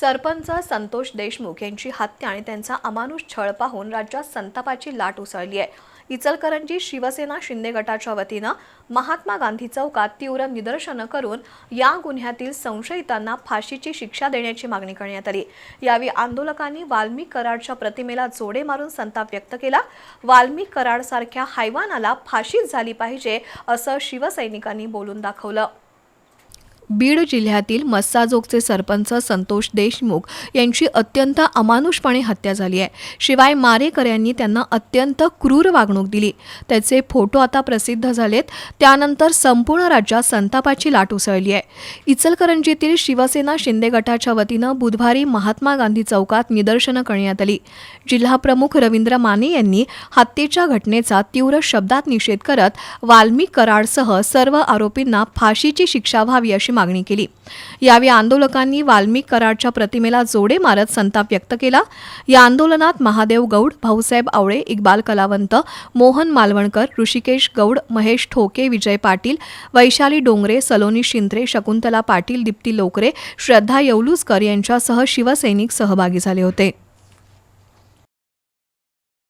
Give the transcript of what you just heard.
सरपंच संतोष देशमुख यांची हत्या आणि त्यांचा अमानुष छळ पाहून राज्यात संतापाची लाट उसळली आहे. इचलकरंजी शिवसेना शिंदे गटाच्या वतीनं महात्मा गांधी चौकात तीव्र निदर्शनं करून या गुन्ह्यातील संशयितांना फाशीची शिक्षा देण्याची मागणी करण्यात आली. यावेळी आंदोलकांनी वाल्मिक कराडच्या प्रतिमेला जोडे मारून संताप व्यक्त केला. वाल्मिक कराडसारख्या हैवानाला फाशीच झाली पाहिजे असं शिवसैनिकांनी बोलून दाखवलं. बीड जिल्ह्यातील मस्साजोगचे सरपंच संतोष देशमुख यांची अत्यंत अमानुषपणे हत्या झाली आहे. शिवाय मारेकऱ्यांनी त्यांना अत्यंत क्रूर वागणूक दिली. त्याचे फोटो आता प्रसिद्ध झालेत. त्यानंतर संपूर्ण राज्यात संतापाची लाट उसळली आहे. इचलकरंजीतील शिवसेना शिंदे गटाच्या वतीनं बुधवारी महात्मा गांधी चौकात निदर्शनं करण्यात आली. जिल्हाप्रमुख रवींद्र माने यांनी हत्येच्या घटनेचा तीव्र शब्दात निषेध करत वाल्मिक कराडसह सर्व आरोपींना फाशीची शिक्षा व्हावी अशी मागणी केली. यावेळी आंदोलकांनी वाल्मिक कराडच्या प्रतिमेला जोडे मारत संताप व्यक्त केला. या आंदोलनात महादेव गौड भाऊसाहेब आवळे इक्बाल कलावंत मोहन मालवणकर ऋषिकेश गौड महेश ठोके विजय पाटील वैशाली डोंगरे सलोनी शिंत्रे शकुंतला पाटील दीप्ती लोकरे श्रद्धा येवलुसकर यांच्यासह शिवसैनिक सहभागी झाले होते.